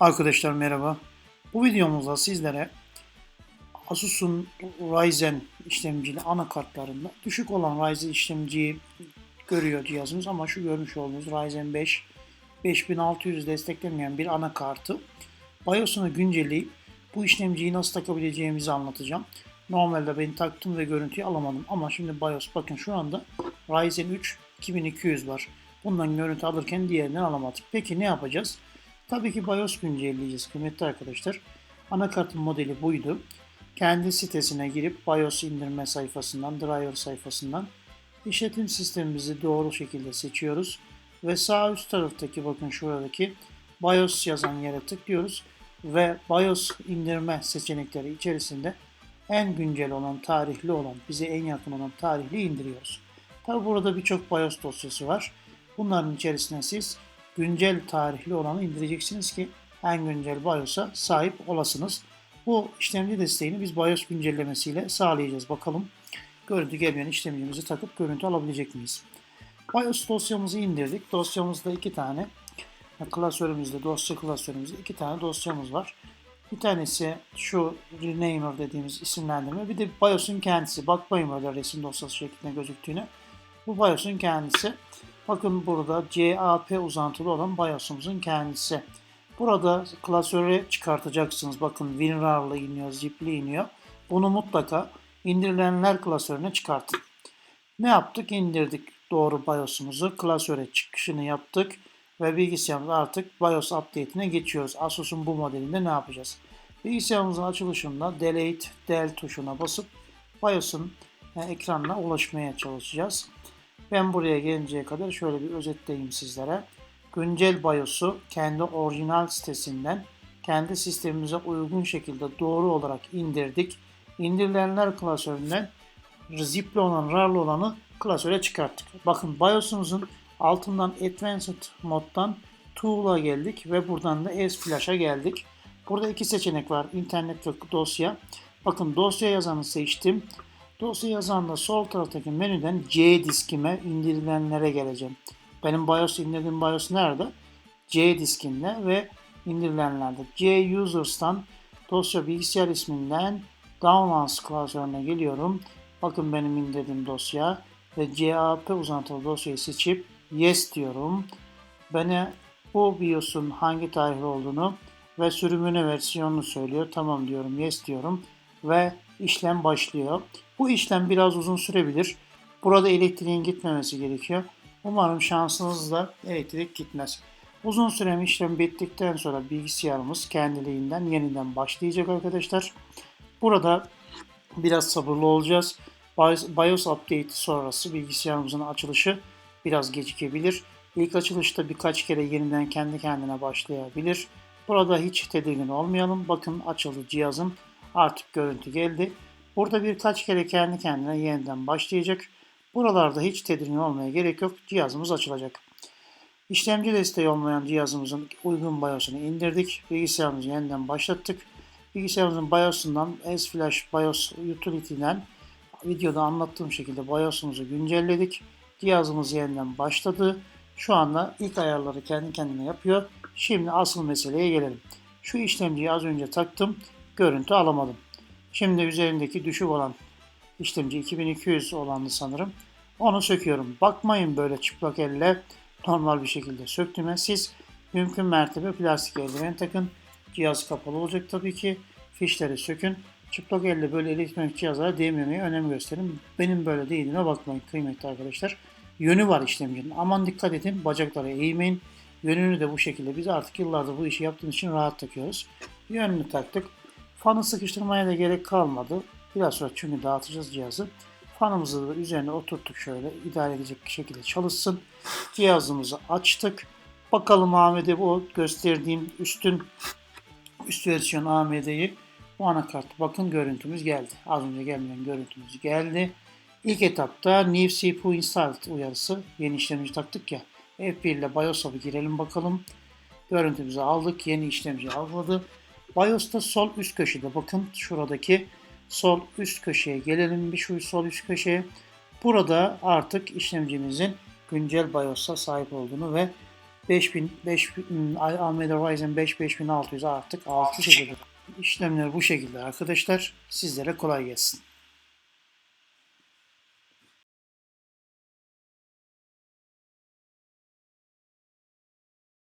Arkadaşlar merhaba. Bu videomuzda sizlere Asus'un Ryzen işlemcili anakartlarında düşük olan Ryzen işlemciyi görüyor cihazımız ama şu görmüş olduğunuz Ryzen 5 5600 desteklemeyen bir anakartı BIOS'unu güncelleyip bu işlemciyi nasıl takabileceğimizi anlatacağım. Normalde ben taktım ve görüntüyü alamadım ama şimdi BIOS bakın şu anda Ryzen 3 2200 var. Bundan görüntü alırken diğerinden alamadık. Peki ne yapacağız? Tabii ki BIOS güncelleyeceğiz kıymetli arkadaşlar. Anakartın modeli buydu. Kendi sitesine girip BIOS indirme sayfasından, driver sayfasından işletim sistemimizi doğru şekilde seçiyoruz. Ve sağ üst taraftaki bakın şuradaki BIOS yazan yere tıklıyoruz. Ve BIOS indirme seçenekleri içerisinde en güncel olan, tarihli olan, bize en yakın olan tarihli indiriyoruz. Tabi burada birçok BIOS dosyası var. Bunların içerisine siz güncel tarihli olanı indireceksiniz ki en güncel BIOS'a sahip olasınız. Bu işlemci desteğini biz BIOS güncellemesiyle sağlayacağız. Bakalım görüntü gelmeyen işlemcimizi takıp görüntü alabilecek miyiz? BIOS dosyamızı indirdik. Dosyamızda iki tane klasörümüzde, dosya klasörümüzde iki tane dosyamız var. Bir tanesi şu renamer dediğimiz isimlendirme. Bir de BIOS'un kendisi. Bakmayın böyle resim dosyası şeklinde gözüktüğüne. Bu BIOS'un kendisi. Bakın burada CAP uzantılı olan BIOS'umuzun kendisi. Burada klasörü çıkartacaksınız. Bakın WinRAR'la iniyor, zip'li iniyor. Bunu mutlaka indirilenler klasörüne çıkartın. Ne yaptık? İndirdik doğru BIOS'umuzu. Klasöre çıkışını yaptık. Ve bilgisayarımız artık BIOS update'ine geçiyoruz. Asus'un bu modelinde ne yapacağız? Bilgisayarımızın açılışında Delete Del tuşuna basıp BIOS'un ekranına ulaşmaya çalışacağız. Ben buraya gelinceye kadar şöyle bir özetleyeyim sizlere. Güncel BIOS'u kendi orijinal sitesinden kendi sistemimize uygun şekilde doğru olarak indirdik. İndirilenler klasöründen zipli olan, RAR'lı olanı klasöre çıkarttık. Bakın BIOS'umuzun altından Advanced moddan Tool'a geldik ve buradan da S Flash'a geldik. Burada iki seçenek var. İnternet ve dosya. Bakın dosya yazanı seçtim. Dosya yazanda sol taraftaki menüden C diskime indirilenlere geleceğim. Benim BIOS indirdiğim BIOS nerede? C diskinde ve indirilenlerde. C users'tan dosya bilgisayar isminden downloads klasörüne geliyorum. Bakın benim indirdiğim dosya ve CAP uzantılı dosyayı seçip yes diyorum. Bana bu BIOS'un hangi tarihli olduğunu ve sürümünü versiyonunu söylüyor. Tamam diyorum, yes diyorum ve işlem başlıyor. Bu işlem biraz uzun sürebilir. Burada elektriğin gitmemesi gerekiyor. Umarım şansınızla elektrik gitmez. Uzun süren işlem bittikten sonra bilgisayarımız kendiliğinden yeniden başlayacak arkadaşlar. Burada biraz sabırlı olacağız. BIOS update sonrası bilgisayarımızın açılışı biraz gecikebilir. İlk açılışta birkaç kere yeniden kendi kendine başlayabilir. Burada hiç tedirgin olmayalım. Bakın açıldı cihazım. Artık görüntü geldi. Burada birkaç kere kendi kendine yeniden başlayacak. Buralarda hiç tedirgin olmaya gerek yok. Cihazımız açılacak. İşlemci desteği olmayan cihazımızın uygun BIOS'unu indirdik. Bilgisayarımızı yeniden başlattık. Bilgisayarımızın BIOS'undan S-Flash BIOS Utility'den videoda anlattığım şekilde BIOS'umuzu güncelledik. Cihazımız yeniden başladı. Şu anda ilk ayarları kendi kendine yapıyor. Şimdi asıl meseleye gelelim. Şu işlemciyi az önce taktım. Görüntü alamadım. Şimdi üzerindeki düşük olan işlemci 2200 olanı sanırım. Onu söküyorum. Bakmayın böyle çıplak elle normal bir şekilde söktüğüme. Siz mümkün mertebe plastik eldiven takın. Cihaz kapalı olacak tabii ki. Fişleri sökün. Çıplak elle böyle elektronik cihazlara değmemeye önem gösterin. Benim böyle değdiğime bakmayın kıymetli arkadaşlar. Yönü var işlemcinin. Aman dikkat edin bacaklara eğmeyin. Yönünü de bu şekilde biz artık yıllardır bu işi yaptığımız için rahat takıyoruz. Yönünü taktık. Fanı sıkıştırmaya da gerek kalmadı. Biraz sonra çünkü dağıtacağız cihazı. Fanımızı da üzerine oturttuk şöyle idare edecek şekilde çalışsın. Cihazımızı açtık. Bakalım AMD bu gösterdiğim üstün üst versiyon AMD'yi bu anakart bakın görüntümüz geldi. Az önce gelmeyen görüntümüz geldi. İlk etapta New CPU Installed uyarısı yeni işlemci taktık ya. F1 ile BIOS'a bir girelim bakalım. Görüntümüzü aldık. Yeni işlemci almadı. BIOS'ta sol üst köşede bakın şuradaki sol üst köşeye gelelim bir şu sol üst köşeye. Burada artık işlemcimizin güncel BIOS'a sahip olduğunu ve 5000, 5000 AMD Ryzen 5 5600 artık 6 şekilde. İşlemler bu şekilde arkadaşlar. Sizlere kolay gelsin.